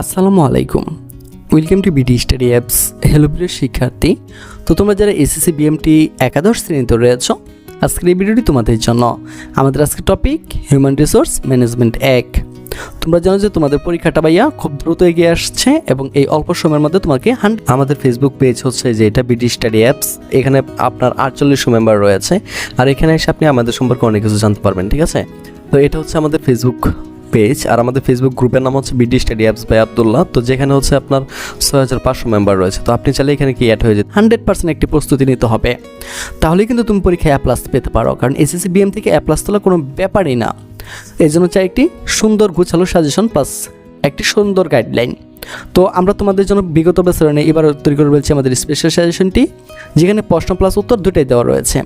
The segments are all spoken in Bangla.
আসসালামু আলাইকুম। Welcome to BD study apps hello প্রিয় শিক্ষার্থী। তো তোমরা যারা এসএসসি বিএমটি একাদশ শ্রেণীতে রয়েছ, আজকের এই ভিডিওটি তোমাদের জন্য। আমাদের আজকের টপিক হিউম্যান রিসোর্স ম্যানেজমেন্ট এক। তোমরা জানো যে তোমাদের পরীক্ষাটা ভাইয়া খুব দ্রুত এগিয়ে আসছে এবং এই অল্প সময়ের মধ্যে তোমাকে আমাদের ফেসবুক পেজ হচ্ছে যে এটা বিডি স্টাডি অ্যাপস এখানে আপনার আটচল্লিশশো মেম্বার রয়েছে। আর এখানে এসে আপনি আমাদের সম্পর্কে অনেক কিছু জানতে পারবেন, ঠিক আছে? তো এটা হচ্ছে আমাদের ফেসবুক পেজ আর আমাদের ফেসবুক গ্রুপের নাম হচ্ছে BD study apps by Abdullah তো যেখানে হচ্ছে আপনার ছয় হাজার পাঁচশো মেম্বার রয়েছে। তো আপনি চাইলে এখানে কি অ্যাড হয়ে যেতে হান্ড্রেড পার্সেন্ট একটি প্রস্তুতি নিতে হবে। তাহলে কিন্তু তুমি পরীক্ষায় অ্যাপ্লাস পেতে পারো। কারণ এসএসসি বিএম থেকে অ্যাপ্লাস তোলা কোনো ব্যাপারই না। এই জন্য চাই একটি সুন্দর গুছালো সাজেশন প্লাস একটি সুন্দর গাইডলাইন তো আমরা তোমাদের জন্য বিগত বছরে এবার তৈরি করে বলছি আমাদের স্পেশাল সাজেশনটি যেখানে প্রশ্ন প্লাস উত্তর দুটাই দেওয়া রয়েছে।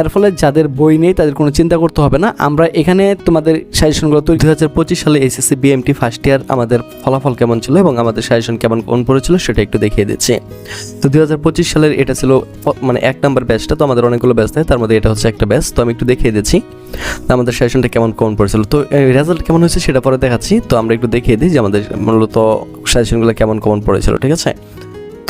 এর ফলে যাদের বই নেই, তাদের কোনো চিন্তা করতে হবে না। আমরা এখানে তোমাদের সাজেশনগুলো তৈরি দু হাজার পঁচিশ সালে এসএসসি বিএমটি ফার্স্ট ইয়ার আমাদের ফলাফল কেমন ছিল এবং আমাদের সাজেশন কেমন কোন পড়েছিল সেটা একটু দেখিয়ে দিচ্ছি। তো দু হাজার পঁচিশ সালের এটা ছিল মানে এক নাম্বার ব্যাচটা তো আমাদের অনেকগুলো ব্যাচ থাকে, তার মধ্যে এটা হচ্ছে একটা ব্যাচ তো আমি একটু দেখিয়ে দিচ্ছি। তো আমাদের সেশনটা কেমন কেমন পড়েছিল? তো রেজাল্ট কেমন হয়েছে সেটা পরে দেখাচ্ছি, তো আমরা একটু দেখিয়ে দিই যে আমাদের মূলত সাজেশনগুলো কেমন কমন পড়েছিল, ঠিক আছে?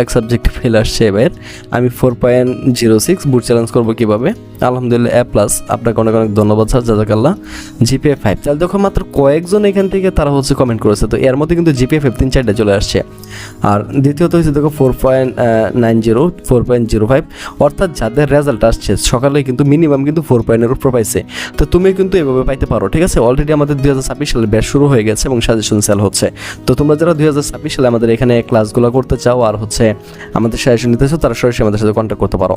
এক সাবজেক্ট ফেল আসছে এবার আমি four point zero six board challenge করব কীভাবে? আলহামদুলিল্লাহ এ প্লাস আপনাকে অনেক অনেক ধন্যবাদ, স্যার। জাজাকাল্লাহ। জিপিএ ফাইভ তাহলে দেখো মাত্র কয়েকজন এখান থেকে তারা হচ্ছে কমেন্ট করেছে। তো এর মধ্যে কিন্তু জিপিএ ফিফটিন চারটে চলে আসছে। আর দ্বিতীয়ত হচ্ছে দেখো four point nine zero four point zero five অর্থাৎ যাদের রেজাল্ট আসছে, সকালে কিন্তু মিনিমাম কিন্তু ফোর পয়েন্টের উপর পাইছে। তো তুমি কিন্তু এভাবে পাইতে পারো, ঠিক আছে? অলরেডি আমাদের দুই হাজার ছাব্বিশ সালে ব্যাচ শুরু হয়ে গেছে এবং সাজেশন সেল হচ্ছে। তো তোমরা যারা দুই হাজার ছাব্বিশ সালে আমাদের এখানে ক্লাসগুলো করতে চাও আর হচ্ছে আমাদের সাজেশন নিতে চাও, তারা সরাসরি আমাদের সাথে কন্ট্যাক্ট করতে পারো।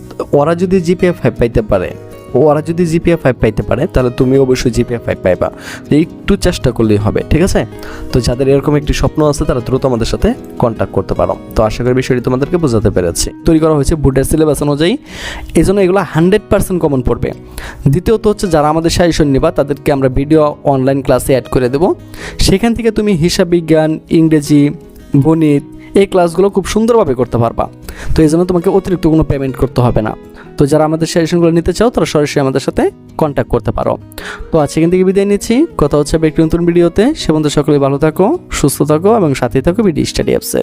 ওরা যদি জিপিএ ফাইভ পাইতে পারে, ওরা যদি জিপিএ ফাইভ পাইতে পারে, তাহলে তুমি অবশ্যই জিপিএ ফাইভ পাইবা। একটু চেষ্টা করলেই হবে, ঠিক আছে? তো যাদের এরকম একটি স্বপ্ন আছে, তারা দ্রুত আমাদের সাথে কন্ট্যাক্ট করতে পারো। তো আশা করি বিষয়টি তোমাদেরকে বোঝাতে পেরেছি। তৈরি করা হয়েছে বুটের সিলেবাস অনুযায়ী। এই জন্য এগুলো হান্ড্রেড পার্সেন্ট কমন পড়বে। দ্বিতীয়ত হচ্ছে, যারা আমাদের সাজেশন নিবা, তাদেরকে আমরা ভিডিও অনলাইন ক্লাসে অ্যাড করে দেবো। সেখান থেকে তুমি হিসাব বিজ্ঞান, ইংরেজি, গণিত এই ক্লাসগুলো খুব সুন্দরভাবে করতে পারবা। তো এই জন্য তোমাকে অতিরিক্ত কোনো পেমেন্ট করতে হবে না। তো যারা আমাদের সাজেশনগুলো নিতে চাও, তারা সরাসরি আমাদের সাথে কন্ট্যাক্ট করতে পারো। তো আজকে এখান থেকে বিদায় নিচ্ছি। কথা হচ্ছে একটি নতুন ভিডিওতে সে বন্ধু সকলে ভালো থাকো, সুস্থ থাকো এবং সাথে থাকো বিডি স্টাডি অ্যাপসে